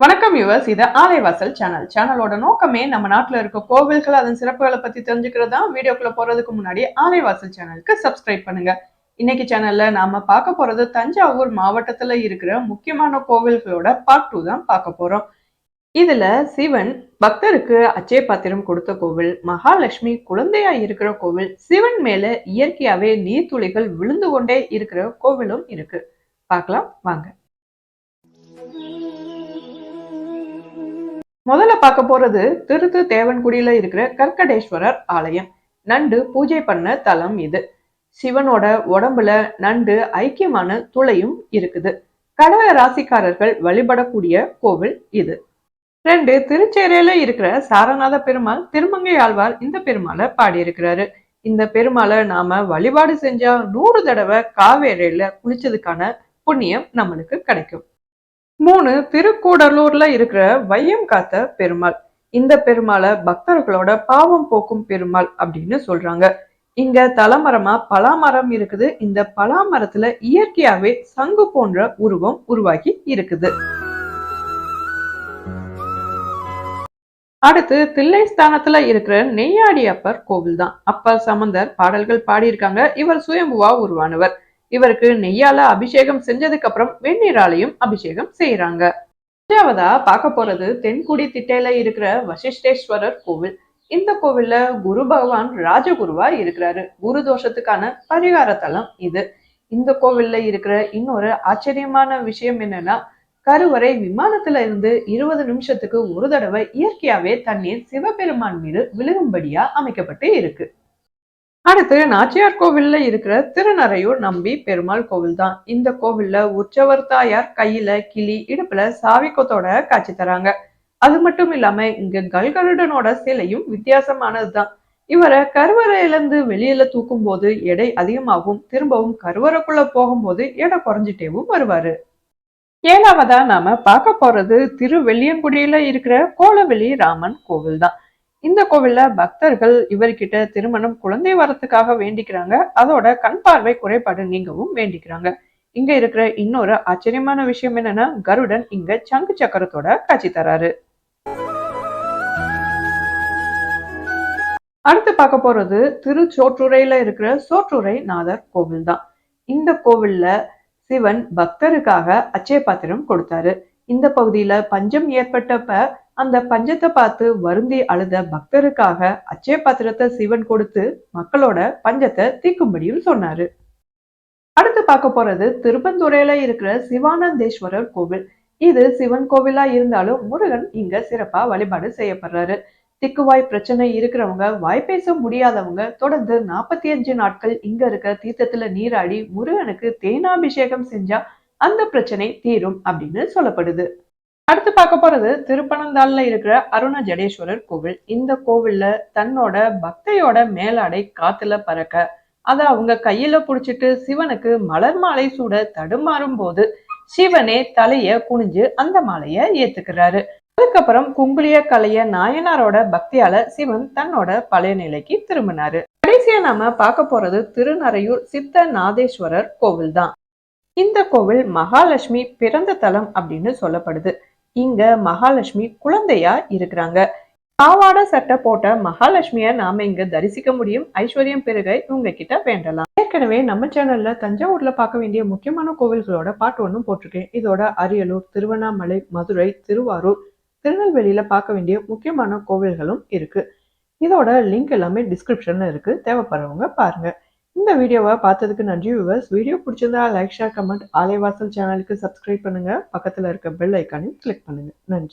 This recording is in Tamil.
வணக்கம் யுவர்ஸ் இது ஆலைவாசல் சேனல் சேனலோட நோக்கமே நம்ம நாட்டில் இருக்க கோவில்கள் அதன் சிறப்புகளை பத்தி தெரிஞ்சுக்கிறது தான் வீடியோக்குள்ள போறதுக்கு முன்னாடி ஆலைவாசல் சேனலுக்கு சப்ஸ்கிரைப் பண்ணுங்க. இன்னைக்கு சேனல்ல நாம பார்க்க போறது தஞ்சாவூர் மாவட்டத்துல இருக்கிற முக்கியமான கோவில்களோட பார்ட் டூ தான் பார்க்க போறோம். இதுல சிவன் பக்தருக்கு அச்சய பாத்திரம் கொடுத்த கோவில் மகாலட்சுமி குழந்தையா இருக்கிற கோவில் சிவன் மேல இயற்கையாவே நீர்த்துளிகள் விழுந்து கொண்டே இருக்கிற கோவிலும் இருக்கு. பார்க்கலாம் வாங்க. முதல்ல பார்க்க போறது திருத்து தேவன்குடியில இருக்கிற கற்கடேஸ்வரர் ஆலயம். நண்டு பூஜை பண்ண தலம் இது. சிவனோட உடம்புல நண்டு ஐக்கியமான துளையும் இருக்குது. கடக ராசிக்காரர்கள் வழிபடக்கூடிய கோவில் இது. ரெண்டு திருச்சேரையில இருக்கிற சாரநாத பெருமாள் திருமங்கை ஆழ்வார் இந்த பெருமாளை பாடியிருக்கிறாரு. இந்த பெருமாளை நாம வழிபாடு செஞ்சா நூறு தடவை காவேரியில குளிச்சதுக்கான புண்ணியம் நம்மளுக்கு கிடைக்கும். மூணு திருக்கூடலூர்ல இருக்கிற வையம் காத்த பெருமாள். இந்த பெருமாளை பக்தர்களோட பாவம் போக்கும் பெருமாள் அப்படின்னு சொல்றாங்க. இங்க தலமரமா பலாமரம் இருக்குது. இந்த பலாமரத்துல இயற்கையாவே சங்கு போன்ற உருவம் உருவாகி இருக்குது. அடுத்து தில்லை ஸ்தானத்துல இருக்கிற நெய்யாடி அப்பர் கோவில் தான் அப்பர் சமந்தர் பாடல்கள் பாடியிருக்காங்க. இவர் சுயம்புவா உருவானவர். இவருக்கு நெய்யால அபிஷேகம் செஞ்சதுக்கு அப்புறம் வெந்நீராலையும் அபிஷேகம் செய்யறாங்க அஞ்சாவதா பார்க்க போறது தென்குடி திட்டையில இருக்கிற வசிஷ்டேஸ்வரர் கோவில். இந்த கோவில்ல குரு பகவான் ராஜகுருவா இருக்கிறாரு. குரு தோஷத்துக்கான பரிகார தலம் இது. இந்த கோவில்ல இருக்கிற இன்னொரு ஆச்சரியமான விஷயம் என்னன்னா கருவறை விமானத்துல இருந்து இருபது நிமிஷத்துக்கு ஒரு தடவை இயற்கையாவே தண்ணீர் சிவபெருமான் மீது விழுகும்படியா அமைக்கப்பட்டு இருக்கு. அடுத்து நாச்சியார் கோவில்ல இருக்கிற திருநறையூர் நம்பி பெருமாள் கோவில் தான் இந்த கோவில்ல உற்சவர் தாயார் கையில கிளி இடுப்புல சாவிக்கத்தோட காட்சி தராங்க. அது மட்டும் இல்லாம இங்க கல்கருடனோட சிலையும் வித்தியாசமானதுதான். இவரை கருவறையிலிருந்து வெளியில தூக்கும் போது எடை அதிகமாகும். திரும்பவும் கருவறைக்குள்ள போகும்போது எடை குறைஞ்சிட்டேவும் வருவாரு. ஏழாவதா நாம பார்க்க போறது திருவெள்ளியங்குடியில இருக்கிற கோலவெளி ராமன் கோவில் தான் இந்த கோவில்ல பக்தர்கள் இவர்கிட்ட திருமணம் குழந்தை வரத்துக்காக வேண்டிக்கிறாங்க. அதோட கண் பார்வை குறைபாடு நீங்கவும் வேண்டிக்கிறாங்க. இங்க இருக்கிற இன்னொரு ஆச்சரியமான விஷயம் என்னன்னா கருடன் இங்க சங்கு சக்கரத்தோட காட்சி தராரு. அடுத்து பார்க்க போறது திருச்சோற்றுரையில இருக்கிற சோற்றுரை நாதர் கோவில் தான். இந்த கோவில்ல சிவன் பக்தருக்காக அச்சய பாத்திரம் கொடுத்தாரு. இந்த பகுதியில பஞ்சம் ஏற்பட்டப்ப அந்த பஞ்சத்தை பார்த்து வருந்தி அழுத பக்தருக்காக அச்சய பாத்திரத்தை சிவன் கொடுத்து மக்களோட பஞ்சத்தை தீக்கும்படியும் சொன்னாரு. அடுத்து பார்க்க போறது திருப்பந்துறையில இருக்கிற சிவானந்தேஸ்வரர் கோவில். இது சிவன் கோவிலா இருந்தாலும் முருகன் இங்க சிறப்பா வழிபாடு செய்யப்படுறாரு. திக்குவாய் பிரச்சனை இருக்கிறவங்க வாய் பேச முடியாதவங்க தொடர்ந்து நாற்பத்தி அஞ்சு நாட்கள் இங்க இருக்கிற தீர்த்தத்துல நீராடி முருகனுக்கு தேனாபிஷேகம் செஞ்சா அந்த பிரச்சனை தீரும் அப்படின்னு சொல்லப்படுது. அடுத்து பார்க்க போறது திருப்பனந்தாள்ல இருக்கிற அருண ஜடேஸ்வரர் கோவில். இந்த கோவில்ல தன்னோட பக்தையோட மேலாடை காத்துல பறக்க அத அவங்க கையில புடிச்சிட்டு சிவனுக்கு மலர் மாலை சூட தடுமாறும் போது சிவனே தலைய குனிஞ்சு அந்த மாலைய ஏத்துக்கிறாரு. அதுக்கப்புறம் குங்குளிய கலைய நாயனாரோட பக்தியால சிவன் தன்னோட பழைய நிலைக்கு திரும்பினாரு. கடைசியா நாம பார்க்க போறது திருநறையூர் சித்த நாதேஸ்வரர் கோவில் தான் இந்த கோவில் மகாலட்சுமி பிறந்த தலம் அப்படின்னு சொல்லப்படுது. இங்க மகாலட்சுமி குழந்தையா இருக்கிறாங்க. பாவாட சட்டை போட்ட மகாலட்சுமிய நாம இங்க தரிசிக்க முடியும். ஐஸ்வர்யம் பெருகை உங்ககிட்ட வேண்டலாம். ஏற்கனவே நம்ம சேனல்ல தஞ்சாவூர்ல பார்க்க வேண்டிய முக்கியமான கோவில்களோட பாட்டு ஒன்றும் போட்டிருக்கேன். இதோட அரியலூர் திருவண்ணாமலை மதுரை திருவாரூர் திருநெல்வேலியில பார்க்க வேண்டிய முக்கியமான கோவில்களும் இருக்கு. இதோட லிங்க் எல்லாமே டிஸ்கிரிப்ஷன்ல இருக்கு. தேவைப்படுறவங்க பாருங்க. இந்த வீடியோவை பார்த்ததுக்கு நன்றி விவர்ஸ் வீடியோ பிடிச்சிருந்தா லைக் ஷேர் கமெண்ட் ஆலைவாசல் சேனலுக்கு சப்ஸ்கிரைப் பண்ணுங்க. பக்கத்தில் இருக்க பெல் ஐக்கானையும் கிளிக் பண்ணுங்க. நன்றி.